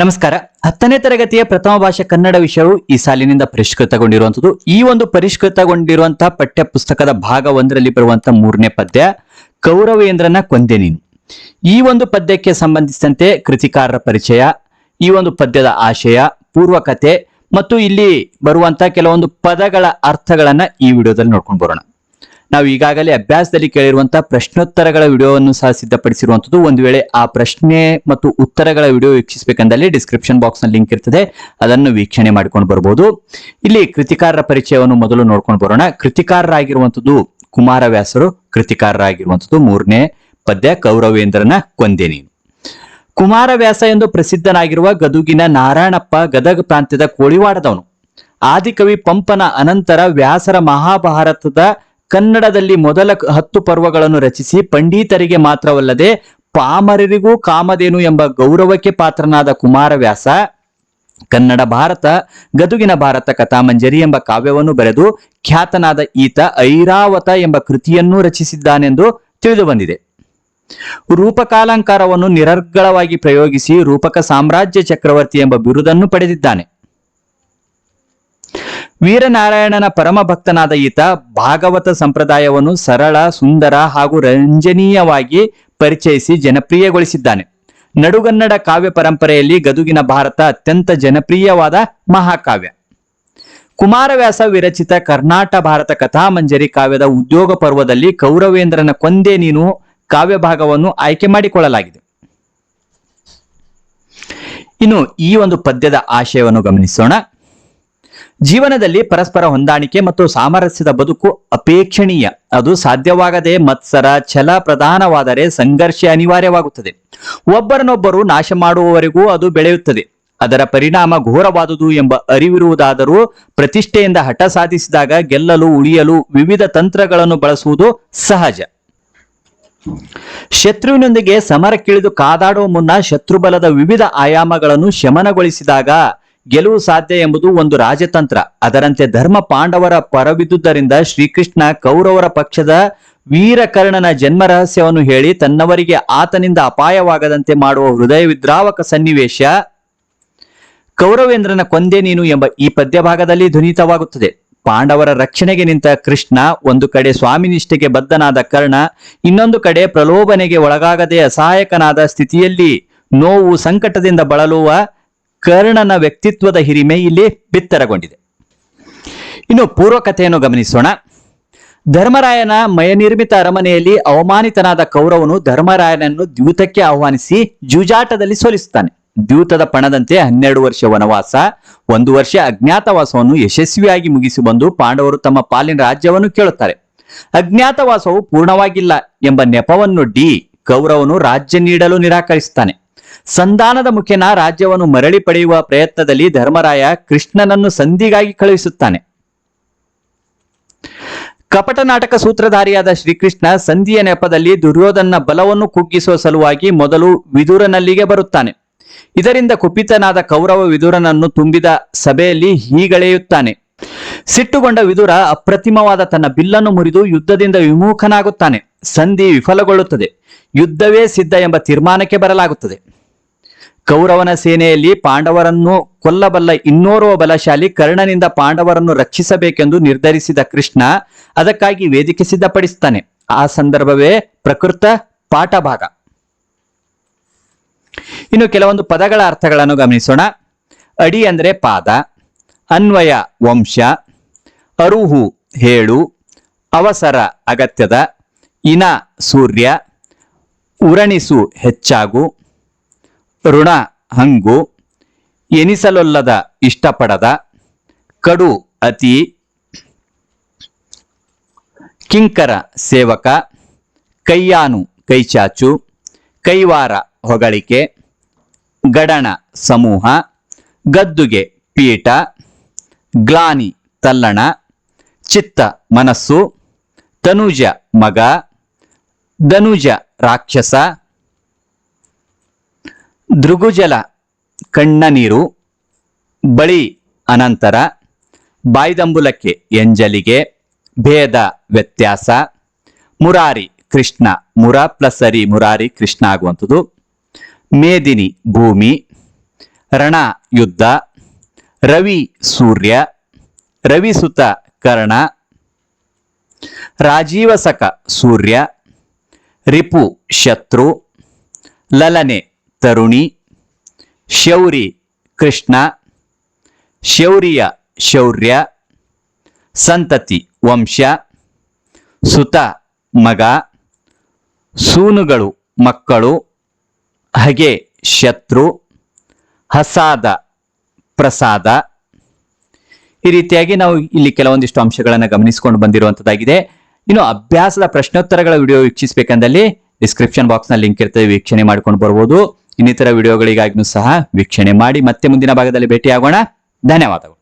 ನಮಸ್ಕಾರ. ಹತ್ತನೇ ತರಗತಿಯ ಪ್ರಥಮ ಭಾಷೆ ಕನ್ನಡ ವಿಷಯವು ಈ ಸಾಲಿನಿಂದ ಪರಿಷ್ಕೃತಗೊಂಡಿರುವಂತದ್ದು ಈ ಒಂದು ಪರಿಷ್ಕೃತಗೊಂಡಿರುವಂತಹ ಪಠ್ಯ ಪುಸ್ತಕದ ಭಾಗ ಒಂದರಲ್ಲಿ ಬರುವಂತಹ ಮೂರನೇ ಪದ್ಯ ಕೌರವೇಂದ್ರನ ಕೊಂದೆ ನೀನು. ಈ ಒಂದು ಪದ್ಯಕ್ಕೆ ಸಂಬಂಧಿಸಿದಂತೆ ಕೃತಿಕಾರರ ಪರಿಚಯ, ಈ ಒಂದು ಪದ್ಯದ ಆಶಯ, ಪೂರ್ವಕತೆ ಮತ್ತು ಇಲ್ಲಿ ಬರುವಂತಹ ಕೆಲವೊಂದು ಪದಗಳ ಅರ್ಥಗಳನ್ನ ಈ ವಿಡಿಯೋದಲ್ಲಿ ನೋಡ್ಕೊಂಡು ಬರೋಣ. ನಾವು ಈಗಾಗಲೇ ಅಭ್ಯಾಸದಲ್ಲಿ ಕೇಳಿರುವಂತಹ ಪ್ರಶ್ನೋತ್ತರಗಳ ವಿಡಿಯೋವನ್ನು ಸಹ ಸಿದ್ಧಪಡಿಸಿರುವಂತದ್ದು ಒಂದು ವೇಳೆ ಆ ಪ್ರಶ್ನೆ ಮತ್ತು ಉತ್ತರಗಳ ವಿಡಿಯೋ ವೀಕ್ಷಿಸಬೇಕಂದಲ್ಲಿ ಡಿಸ್ಕ್ರಿಪ್ಷನ್ ಬಾಕ್ಸ್ನಲ್ಲಿ ಲಿಂಕ್ ಇರ್ತದೆ. ಅದನ್ನು ವೀಕ್ಷಣೆ ಮಾಡ್ಕೊಂಡು ಬರ್ಬೋದು. ಇಲ್ಲಿ ಕೃತಿಕಾರರ ಪರಿಚಯವನ್ನು ಮೊದಲು ನೋಡ್ಕೊಂಡು ಬರೋಣ. ಕೃತಿಕಾರರಾಗಿರುವಂತದ್ದು ಕುಮಾರವ್ಯಾಸರು ಕೃತಿಕಾರರಾಗಿರುವಂತದ್ದು ಮೂರನೇ ಪದ್ಯ, ಕೌರವೇಂದ್ರನ ಕೊಂದೆ ನೀನು. ಕುಮಾರವ್ಯಾಸ ಎಂದು ಪ್ರಸಿದ್ಧನಾಗಿರುವ ಗದುಗಿನ ನಾರಾಯಣಪ್ಪ ಗದಗ ಪ್ರಾಂತ್ಯದ ಕೋಳಿವಾಡದವನು. ಆದಿಕವಿ ಪಂಪನ ಅನಂತರ ವ್ಯಾಸರ ಮಹಾಭಾರತದ ಕನ್ನಡದಲ್ಲಿ ಮೊದಲ ಹತ್ತು ಪರ್ವಗಳನ್ನು ರಚಿಸಿ ಪಂಡಿತರಿಗೆ ಮಾತ್ರವಲ್ಲದೆ ಪಾಮರರಿಗೂ ಕಾಮಧೇನು ಎಂಬ ಗೌರವಕ್ಕೆ ಪಾತ್ರನಾದ ಕುಮಾರವ್ಯಾಸ, ಕನ್ನಡ ಭಾರತ, ಗದುಗಿನ ಭಾರತ ಕಥಾಮಂಜರಿ ಎಂಬ ಕಾವ್ಯವನ್ನು ಬರೆದು ಖ್ಯಾತನಾದ ಈತ ಐರಾವತ ಎಂಬ ಕೃತಿಯನ್ನೂ ರಚಿಸಿದ್ದಾನೆಂದು ತಿಳಿದು ಬಂದಿದೆ. ರೂಪಕಾಲಂಕಾರವನ್ನು ನಿರರ್ಗಳವಾಗಿ ಪ್ರಯೋಗಿಸಿ ರೂಪಕ ಸಾಮ್ರಾಜ್ಯ ಚಕ್ರವರ್ತಿ ಎಂಬ ಬಿರುದನ್ನು ಪಡೆದಿದ್ದಾನೆ. ವೀರನಾರಾಯಣನ ಪರಮ ಭಕ್ತನಾದ ಈತ ಭಾಗವತ ಸಂಪ್ರದಾಯವನ್ನು ಸರಳ, ಸುಂದರ ಹಾಗೂ ರಂಜನೀಯವಾಗಿ ಪರಿಚಯಿಸಿ ಜನಪ್ರಿಯಗೊಳಿಸಿದ್ದಾನೆ. ನಡುಗನ್ನಡ ಕಾವ್ಯ ಪರಂಪರೆಯಲ್ಲಿ ಗದುಗಿನ ಭಾರತ ಅತ್ಯಂತ ಜನಪ್ರಿಯವಾದ ಮಹಾಕಾವ್ಯ. ಕುಮಾರವ್ಯಾಸ ವಿರಚಿತ ಕರ್ನಾಟ ಭಾರತ ಕಥಾಮಂಜರಿ ಕಾವ್ಯದ ಉದ್ಯೋಗ ಪರ್ವದಲ್ಲಿ ಕೌರವೇಂದ್ರನ ಕೊಂದೆ ನೀನು ಕಾವ್ಯ ಭಾಗವನ್ನು ಆಯ್ಕೆ ಮಾಡಿಕೊಳ್ಳಲಾಗಿದೆ. ಇನ್ನು ಈ ಒಂದು ಪದ್ಯದ ಆಶಯವನ್ನು ಗಮನಿಸೋಣ. ಜೀವನದಲ್ಲಿ ಪರಸ್ಪರ ಹೊಂದಾಣಿಕೆ ಮತ್ತು ಸಾಮರಸ್ಯದ ಬದುಕು ಅಪೇಕ್ಷಣೀಯ. ಅದು ಸಾಧ್ಯವಾಗದೆ ಮತ್ಸರ, ಛಲ ಪ್ರಧಾನವಾದರೆ ಸಂಘರ್ಷ ಅನಿವಾರ್ಯವಾಗುತ್ತದೆ. ಒಬ್ಬರನ್ನೊಬ್ಬರು ನಾಶ ಮಾಡುವವರೆಗೂ ಅದು ಬೆಳೆಯುತ್ತದೆ. ಅದರ ಪರಿಣಾಮ ಘೋರವಾದುದು ಎಂಬ ಅರಿವಿರುವುದಾದರೂ ಪ್ರತಿಷ್ಠೆಯಿಂದ ಹಠ ಸಾಧಿಸಿದಾಗ ಗೆಲ್ಲಲು, ಉಳಿಯಲು ವಿವಿಧ ತಂತ್ರಗಳನ್ನು ಬಳಸುವುದು ಸಹಜ. ಶತ್ರುವಿನೊಂದಿಗೆ ಸಮರಕ್ಕಿಳಿದು ಕಾದಾಡುವ ಮುನ್ನ ಶತ್ರುಬಲದ ವಿವಿಧ ಆಯಾಮಗಳನ್ನು ಶಮನಗೊಳಿಸಿದಾಗ ಗೆಲುವು ಸಾಧ್ಯ ಎಂಬುದು ಒಂದು ರಾಜತಂತ್ರ. ಅದರಂತೆ ಧರ್ಮ ಪಾಂಡವರ ಪರವಿದ್ದುದರಿಂದ ಶ್ರೀಕೃಷ್ಣ ಕೌರವರ ಪಕ್ಷದ ವೀರಕರ್ಣನ ಜನ್ಮ ರಹಸ್ಯವನ್ನು ಹೇಳಿ ತನ್ನವರಿಗೆ ಆತನಿಂದ ಅಪಾಯವಾಗದಂತೆ ಮಾಡುವ ಹೃದಯ ವಿದ್ರಾವಕ ಸನ್ನಿವೇಶ ಕೌರವೇಂದ್ರನ ಕೊಂದೆ ನೀನು ಎಂಬ ಈ ಪದ್ಯ ಭಾಗದಲ್ಲಿ ಧ್ವನಿತವಾಗುತ್ತದೆ. ಪಾಂಡವರ ರಕ್ಷಣೆಗೆ ನಿಂತ ಕೃಷ್ಣ ಒಂದು ಕಡೆ ಸ್ವಾಮಿನಿಷ್ಠೆಗೆ ಬದ್ಧನಾದ ಕರ್ಣ, ಇನ್ನೊಂದು ಕಡೆ ಪ್ರಲೋಭನೆಗೆ ಒಳಗಾಗದೆ ಅಸಹಾಯಕನಾದ ಸ್ಥಿತಿಯಲ್ಲಿ ನೋವು ಸಂಕಟದಿಂದ ಬಳಲುವ ಕರ್ಣನ ವ್ಯಕ್ತಿತ್ವದ ಹಿರಿಮೆ ಇಲ್ಲಿ ಬಿತ್ತರಗೊಂಡಿದೆ. ಇನ್ನು ಪೂರ್ವಕಥೆಯನ್ನು ಗಮನಿಸೋಣ. ಧರ್ಮರಾಯನ ಮಯನಿರ್ಮಿತ ಅರಮನೆಯಲ್ಲಿ ಅವಮಾನಿತನಾದ ಕೌರವನು ಧರ್ಮರಾಯನನ್ನು ದ್ಯೂತಕ್ಕೆ ಆಹ್ವಾನಿಸಿ ಜೂಜಾಟದಲ್ಲಿ ಸೋಲಿಸುತ್ತಾನೆ. ದ್ಯೂತದ ಪಣದಂತೆ ಹನ್ನೆರಡು ವರ್ಷ ವನವಾಸ, ಒಂದು ವರ್ಷ ಅಜ್ಞಾತವಾಸವನ್ನು ಯಶಸ್ವಿಯಾಗಿ ಮುಗಿಸಿ ಬಂದು ಪಾಂಡವರು ತಮ್ಮ ಪಾಲಿನ ರಾಜ್ಯವನ್ನು ಕೇಳುತ್ತಾರೆ. ಅಜ್ಞಾತವಾಸವು ಪೂರ್ಣವಾಗಿಲ್ಲ ಎಂಬ ನೆಪವನ್ನೊಡ್ಡಿ ಕೌರವನು ರಾಜ್ಯ ನೀಡಲು ನಿರಾಕರಿಸುತ್ತಾನೆ. ಸಂಧಾನದ ಮುಖೇನ ರಾಜ್ಯವನ್ನು ಮರಳಿ ಪಡೆಯುವ ಪ್ರಯತ್ನದಲ್ಲಿ ಧರ್ಮರಾಯ ಕೃಷ್ಣನನ್ನು ಸಂಧಿಗಾಗಿ ಕಳುಹಿಸುತ್ತಾನೆ. ಕಪಟ ನಾಟಕ ಸೂತ್ರಧಾರಿಯಾದ ಶ್ರೀಕೃಷ್ಣ ಸಂಧಿಯ ನೆಪದಲ್ಲಿ ದುರ್ಯೋಧನ ಬಲವನ್ನು ಕುಗ್ಗಿಸುವ ಸಲುವಾಗಿ ಮೊದಲು ವಿದುರನಲ್ಲಿಗೆ ಬರುತ್ತಾನೆ. ಇದರಿಂದ ಕುಪಿತನಾದ ಕೌರವ ವಿದುರನನ್ನು ತುಂಬಿದ ಸಭೆಯಲ್ಲಿ ಹೀಗಳೆಯುತ್ತಾನೆ. ಸಿಟ್ಟುಗೊಂಡ ವಿದುರ ಅಪ್ರತಿಮವಾದ ತನ್ನ ಬಿಲ್ಲನ್ನು ಮುರಿದು ಯುದ್ಧದಿಂದ ವಿಮುಖನಾಗುತ್ತಾನೆ. ಸಂಧಿ ವಿಫಲಗೊಳ್ಳುತ್ತದೆ. ಯುದ್ಧವೇ ಸಿದ್ಧ ಎಂಬ ತೀರ್ಮಾನಕ್ಕೆ ಬರಲಾಗುತ್ತದೆ. ಕೌರವನ ಸೇನೆಯಲ್ಲಿ ಪಾಂಡವರನ್ನು ಕೊಲ್ಲಬಲ್ಲ ಇನ್ನೋರ್ವ ಬಲಶಾಲಿ ಕರ್ಣನಿಂದ ಪಾಂಡವರನ್ನು ರಕ್ಷಿಸಬೇಕೆಂದು ನಿರ್ಧರಿಸಿದ ಕೃಷ್ಣ ಅದಕ್ಕಾಗಿ ವೇದಿಕೆ ಸಿದ್ಧಪಡಿಸುತ್ತಾನೆ. ಆ ಸಂದರ್ಭವೇ ಪ್ರಕೃತ ಪಾಠಭಾಗ. ಇನ್ನು ಕೆಲವೊಂದು ಪದಗಳ ಅರ್ಥಗಳನ್ನು ಗಮನಿಸೋಣ. ಅಡಿ ಅಂದರೆ ಪಾದ, ಅನ್ವಯ ವಂಶ, ಅರುಹು ಹೇಳು, ಅವಸರ ಅಗತ್ಯದ, ಇನ ಸೂರ್ಯ, ಉರಣಿಸು ಹೆಚ್ಚಾಗು ಋಣ, ಹಂಗು, ಎನಿಸಲೊಲ್ಲದ ಇಷ್ಟಪಡದ, ಕಡು, ಅತಿ, ಕಿಂಕರ, ಸೇವಕ, ಕೈಯಾನು, ಕೈಚಾಚು, ಕೈವಾರ, ಹೊಗಳಿಕೆ, ಗಡಣ, ಸಮೂಹ, ಗದ್ದುಗೆ, ಪೀಠ, ಗ್ಲಾನಿ, ತಲ್ಲಣ, ಚಿತ್ತ, ಮನಸ್ಸು, ತನುಜ, ಮಗ, ಧನುಜ, ರಾಕ್ಷಸ ದೃಗುಜಲ ಕಣ್ಣ ನೀರು, ಬಳಿ ಅನಂತರ ಬಾಯ್ದಂಬುಲಕ್ಕೆ ಎಂಜಲಿಗೆ, ಭೇದ ವ್ಯತ್ಯಾಸ, ಮುರಾರಿ ಕೃಷ್ಣ ಮುರ ಪ್ಲಸ್ ಸರಿ ಮುರಾರಿ ಕೃಷ್ಣ ಆಗುವಂಥದ್ದು. ಮೇದಿನಿ ಭೂಮಿ, ರಣ ಯುದ್ಧ, ರವಿ ಸೂರ್ಯ ರವಿಸುತ ಕರ್ಣ ರಾಜೀವಸಕ ಸೂರ್ಯ, ರಿಪು ಶತ್ರು, ಲಲನೆ ತರುಣಿ, ಶೌರಿ ಕೃಷ್ಣ, ಶೌರ್ಯ ಶೌರ್ಯ, ಸಂತತಿ ವಂಶ, ಸುತ ಮಗ, ಸೂನುಗಳು ಮಕ್ಕಳು, ಹಗೆ ಶತ್ರು, ಹಸಾದ ಪ್ರಸಾದ. ಈ ರೀತಿಯಾಗಿ ನಾವು ಇಲ್ಲಿ ಕೆಲವೊಂದಿಷ್ಟು ಅಂಶಗಳನ್ನು ಗಮನಿಸಿಕೊಂಡು ಬಂದಿರುವಂತದ್ದಾಗಿದೆ. ಇನ್ನು ಅಭ್ಯಾಸದ ಪ್ರಶ್ನೋತ್ತರಗಳ ವಿಡಿಯೋ ವೀಕ್ಷಿಸಬೇಕಂದಲ್ಲಿ ಡಿಸ್ಕ್ರಿಪ್ಷನ್ ಬಾಕ್ಸ್ನ ಲಿಂಕ್ ಇರ್ತದೆ, ವೀಕ್ಷಣೆ ಮಾಡ್ಕೊಂಡು ಬರ್ಬೋದು. ಇನ್ನಿತರ ವಿಡಿಯೋಗಳಿಗಾಗಿನೂ ಸಹ ವೀಕ್ಷಣೆ ಮಾಡಿ ಮತ್ತೆ ಮುಂದಿನ ಭಾಗದಲ್ಲಿ ಭೇಟಿಯಾಗೋಣ. ಧನ್ಯವಾದಗಳು.